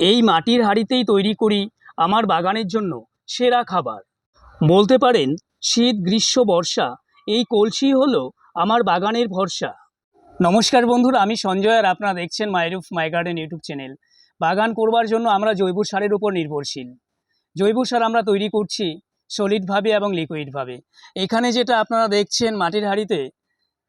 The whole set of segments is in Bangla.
এই মাটির হাঁড়িতেই তৈরি করি আমার বাগানের জন্য সেরা খাবার। বলতে পারেন, শীত, গ্রীষ্ম, বর্ষা, এই কলসি হলো আমার বাগানের ভরসা। নমস্কার বন্ধুরা, আমি সঞ্জয় আর আপনারা দেখছেন my roof my garden YouTube channel বাগান করবার জন্য আমরা জৈব সারের উপর নির্ভরশীল। জৈব সার আমরা তৈরি করছি সলিডভাবে এবং লিকুইডভাবে এখানে যেটা আপনারা দেখছেন মাটির হাঁড়িতে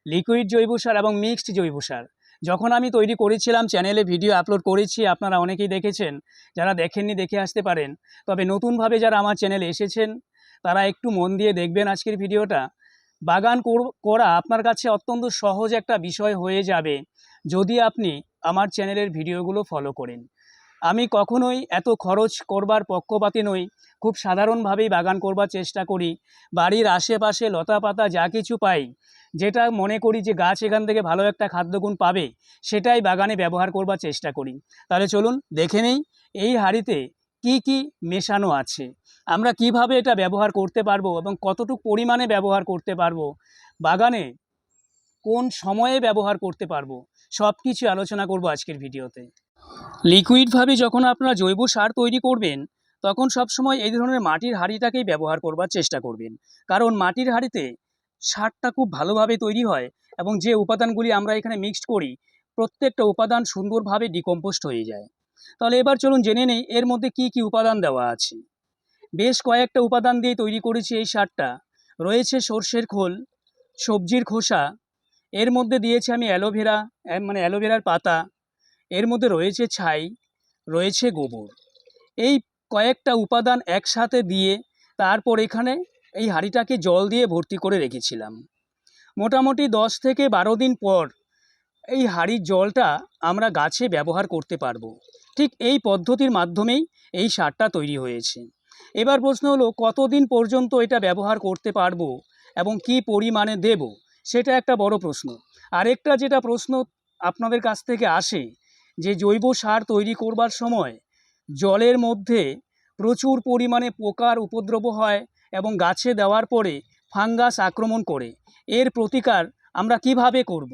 লিকুইড জৈব সার এবং মিক্সড জৈব সার। যখন আমি তৈরি করেছিলাম চ্যানেলে ভিডিও আপলোড করেছি, আপনারা অনেকেই দেখেছেন। যারা দেখেননি, দেখে আসতে পারেন। তবে নতুনভাবে যারা আমার চ্যানেলে এসেছেন, তারা একটু মন দিয়ে দেখবেন আজকের ভিডিওটা বাগান কর- আপনার কাছে অত্যন্ত সহজ একটা বিষয় হয়ে যাবে, যদি আপনি আমার চ্যানেলের ভিডিওগুলো ফলো করেন। আমি কখনোই এত খরচ করবার পক্ষপাতি নই। খুব সাধারণভাবেই বাগান করবার চেষ্টা করি। বাড়ির আশেপাশে লতা পাতা যা কিছু পাই যেটা মনে করি যে গাছ এখান থেকে ভালো একটা খাদ্যগুণ পাবে, সেটাই বাগানে ব্যবহার করবার চেষ্টা করি। তাহলে চলুন দেখে নেই, এই হাঁড়িতে কি কি মেশানো আছে? আমরা কীভাবে এটা ব্যবহার করতে পারব এবং কতটুকু পরিমাণে ব্যবহার করতে পারব? বাগানে কোন সময়ে ব্যবহার করতে পারব? সব কিছু আলোচনা করব আজকের ভিডিওতে। লিকুইডভাবে যখন আপনারা জৈব সার তৈরি করবেন, তখন সবসময় এই ধরনের মাটির হাঁড়িটাকেই ব্যবহার করবার চেষ্টা করবেন। কারণ মাটির হাঁড়িতে সারটা খুব ভালোভাবে তৈরি হয় এবং যে উপাদানগুলি আমরা এখানে মিক্সড করি, প্রত্যেকটা উপাদান সুন্দরভাবে ডিকম্পোস্ট হয়ে যায়। তাহলে এবার চলুন জেনে নেই এর মধ্যে কি কি উপাদান দেওয়া আছে। বেশ কয়েকটা উপাদান দিয়ে তৈরি করেছি এই সারটা রয়েছে সর্ষের খোল, সবজির খোসা, এর মধ্যে দিয়েছি আমি অ্যালোভেরা মানে অ্যালোভেরার পাতা, এর মধ্যে রয়েছে ছাই, রয়েছে গোবর। এই কয়েকটা উপাদান একসাথে দিয়ে তারপর এখানে এই হাঁড়িটাকে জল দিয়ে ভর্তি করে রেখেছিলাম। মোটামুটি দশ থেকে বারো দিন পর এই হাঁড়ির জলটা আমরা গাছে ব্যবহার করতে পারব। ঠিক এই পদ্ধতির মাধ্যমেই এই সারটা তৈরি হয়েছে। এবার প্রশ্ন হলো, কতদিন পর্যন্ত এটা ব্যবহার করতে পারব এবং কি পরিমাণে দেব? সেটা একটা বড় প্রশ্ন। আরেকটা যেটা প্রশ্ন আপনাদের কাছ থেকে আসে, যে জৈব সার তৈরি করবার সময় জলের মধ্যে প্রচুর পরিমাণে পোকার উপদ্রব হয় এবং গাছে দেওয়ার পরে ফাঙ্গাস আক্রমণ করে। এর প্রতিকার আমরা কীভাবে করব।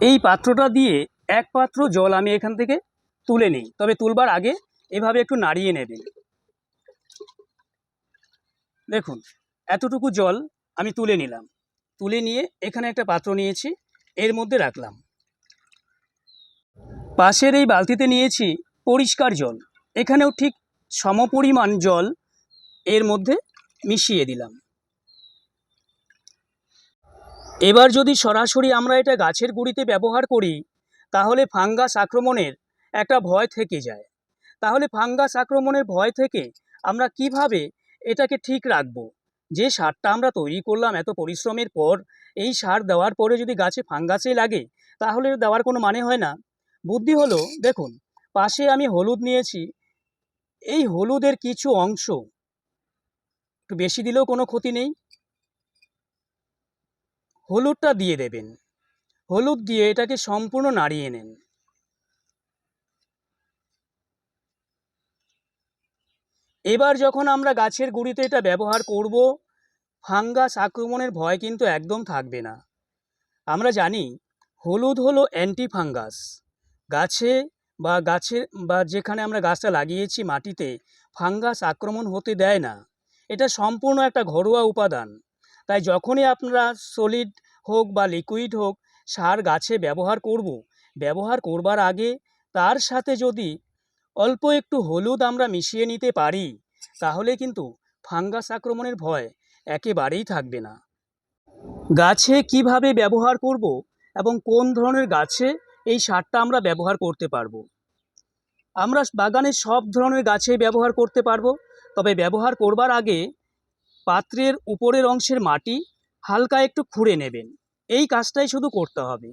এই পাত্রটা দিয়ে এক পাত্র জল আমি এখান থেকে তুলে নিই। তবে তুলবার আগে এভাবে একটু নাড়িয়ে নেবেন। দেখুন, এতটুকু জল আমি তুলে নিলাম। তুলে নিয়ে এখানে একটা পাত্র নিয়েছি, এর মধ্যে রাখলাম। পাশের এই বালতিতে নিয়েছি পরিষ্কার জল। এখানেও ঠিক সমপরিমাণ জল এর মধ্যে মিশিয়ে দিলাম। এবার যদি সরাসরি আমরা এটা গাছের গুঁড়িতে ব্যবহার করি, তাহলে ফাঙ্গাস আক্রমণের একটা ভয় থেকে যায়। তাহলে ফাঙ্গাস আক্রমণের ভয় থেকে আমরা কীভাবে এটাকে ঠিক রাখব? যে সারটা আমরা তৈরি করলাম এত পরিশ্রমের পর, এই সার দেওয়ার পরে যদি গাছে ফাঙ্গাসে লাগে, তাহলে দেওয়ার কোনো মানে হয় না। বুদ্ধি হলো, দেখুন, পাশে আমি হলুদ নিয়েছি, এই হলুদের কিছু অংশ একটু বেশি দিলেও কোনো ক্ষতি নেই। হলুদটা দিয়ে দেবেন। হলুদ দিয়ে এটাকে সম্পূর্ণ নাড়িয়ে নেন। এবার যখন আমরা গাছের গুঁড়িতে এটা ব্যবহার করব, ফাঙ্গাস আক্রমণের ভয় কিন্তু একদম থাকবে না। আমরা জানি, হলুদ হলো অ্যান্টি ফাঙ্গাস গাছে বা গাছের বা যেখানে আমরা গাছটা লাগিয়েছি মাটিতে, ফাঙ্গাস আক্রমণ হতে দেয় না। এটা সম্পূর্ণ একটা ঘরোয়া উপাদান। তাই যখনই আপনারা সলিড হোক বা লিকুইড হোক, সার গাছে ব্যবহার করব, ব্যবহার করবার আগে তার সাথে যদি অল্প একটু হলুদ আমরা মিশিয়ে নিতে পারি, তাহলে কিন্তু ফাঙ্গাস আক্রমণের ভয় একেবারেই থাকবে না। গাছে কীভাবে ব্যবহার করব এবং কোন ধরনের গাছে এই সারটা আমরা ব্যবহার করতে পারব? আমরা বাগানের সব ধরনের গাছে ব্যবহার করতে পারব। তবে ব্যবহার করবার আগে পাত্রের উপরের অংশের মাটি হালকা একটু খুঁড়ে নেবেন। এই কাজটাই শুধু করতে হবে।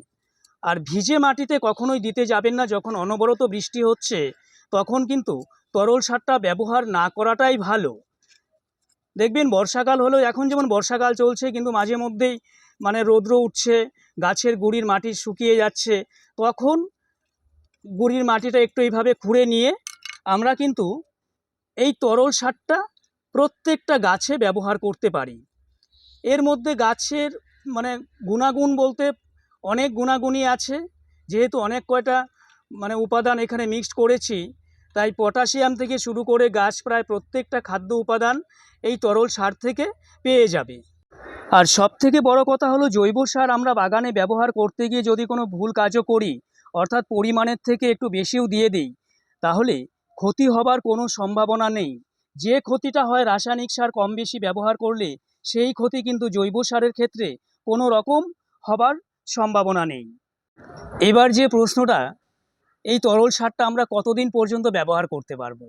আর ভিজে মাটিতে কখনোই দিতে যাবেন না, যখন অনবরত বৃষ্টি হচ্ছে, তখন কিন্তু তরল সারটা ব্যবহার না করাটাই ভালো। দেখবেন বর্ষাকাল হলো এখন যেমন বর্ষাকাল চলছে, কিন্তু মাঝে মধ্যেই মানে রৌদ্র উঠছে, গাছের গুড়ির মাটি শুকিয়ে যাচ্ছে, তখন গুড়ির মাটিটা একটু এইভাবে খুঁড়ে নিয়ে আমরা কিন্তু এই তরল সারটা প্রত্যেকটা গাছে ব্যবহার করতে পারি। এর মধ্যে গাছের মানে গুণাগুণ বলতে অনেক গুণাগুণই আছে। যেহেতু অনেক কয়টা মানে উপাদান এখানে মিক্সড করেছি, তাই পটাশিয়াম থেকে শুরু করে গাছ প্রায় প্রত্যেকটা খাদ্য উপাদান এই তরল সার থেকে পেয়ে যাবে। আর সব থেকে বড় কথা হলো জৈব সার আমরা বাগানে ব্যবহার করতে গিয়ে যদি কোনো ভুল কাজও করি, অর্থাৎ পরিমাণের থেকে একটু বেশিও দিয়ে দিই, তাহলে ক্ষতি হবার কোনো সম্ভাবনা নেই। যে ক্ষতিটা হয় রাসায়নিক সার কম বেশি ব্যবহার করলে, সেই ক্ষতি কিন্তু জৈব সারের ক্ষেত্রে কোনো রকম হবার সম্ভাবনা নেই। এবার যে প্রশ্নটা, এই তরল সারটা আমরা কতদিন পর্যন্ত ব্যবহার করতে পারব?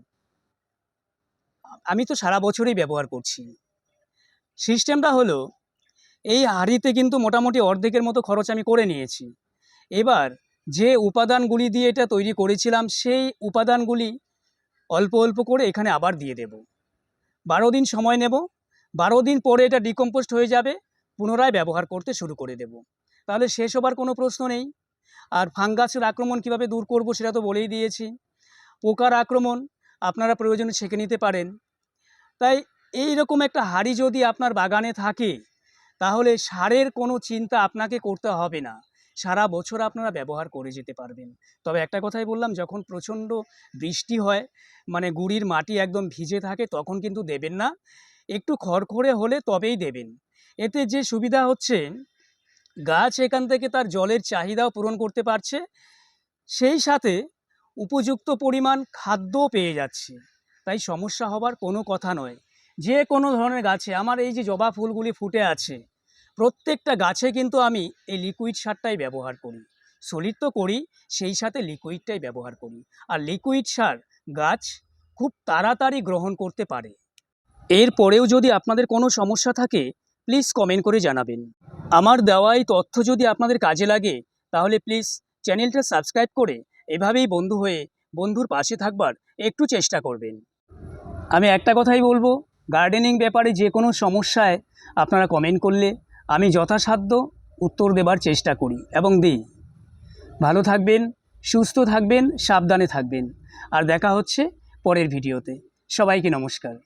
আমি তো সারা বছরই ব্যবহার করছি। সিস্টেমটা হলো, এই হাঁড়িতে কিন্তু মোটামুটি অর্ধেকের মতো খরচ আমি করে নিয়েছি। এবার যে উপাদানগুলি দিয়ে এটা তৈরি করেছিলাম, সেই উপাদানগুলি অল্প অল্প করে এখানে আবার দিয়ে দেব। বারো দিন সময় নেব। বারো দিন পরে এটা ডিকম্পোস্ট হয়ে যাবে। পুনরায় ব্যবহার করতে শুরু করে দেব। তাহলে শেষ হবার কোনো প্রশ্ন নেই। আর ফাঙ্গাসের আক্রমণ কীভাবে দূর করব সেটা তো বলেই দিয়েছি। পোকার আক্রমণ আপনারা প্রয়োজনে ছেঁকে নিতে পারেন। তাই এই রকম একটা হাঁড়ি যদি আপনার বাগানে থাকে, তাহলে সারের কোনো চিন্তা আপনাকে করতে হবে না। সারা বছর আপনারা ব্যবহার করে যেতে পারবেন। তবে একটা কথাই বললাম, যখন প্রচণ্ড বৃষ্টি হয় মানে গুড়ির মাটি একদম ভিজে থাকে, তখন কিন্তু দেবেন না। একটু খড়খড়ে হলে তবেই দেবেন। এতে যে সুবিধা হচ্ছে, গাছ এখান থেকে তার জলের চাহিদাও পূরণ করতে পারছে। সেই সাথে উপযুক্ত পরিমাণ খাদ্যও পেয়ে যাচ্ছে। তাই সমস্যা হবার কোনো কথা নয়। যে কোনো ধরনের গাছে, আমার এই যে জবা ফুলগুলি ফুটে আছে প্রত্যেকটা গাছে কিন্তু আমি এই লিকুইড সারটাই ব্যবহার করি। সলিড তো করি, সেই সাথে লিকুইডটাই ব্যবহার করি। আর লিকুইড সার গাছ খুব তাড়াতাড়ি গ্রহণ করতে পারে। এরপরেও যদি আপনাদের কোনো সমস্যা থাকে প্লিজ কমেন্ট করে জানাবেন। আমার দেওয়া এই তথ্য যদি আপনাদের কাজে লাগে, তাহলে প্লিজ চ্যানেলটা সাবস্ক্রাইব করে এভাবেই বন্ধু হয়ে বন্ধুর পাশে থাকবার একটু চেষ্টা করবেন। আমি একটা কথাই বলব গার্ডেনিং ব্যাপারে যে কোনো সমস্যায় আপনারা কমেন্ট করলে আমি যথাসাধ্য উত্তর দেবার চেষ্টা করি এবং দিই। ভালো থাকবেন, সুস্থ থাকবেন, সাবধানে থাকবেন। আর দেখা হচ্ছে পরের ভিডিওতে। সবাইকে নমস্কার।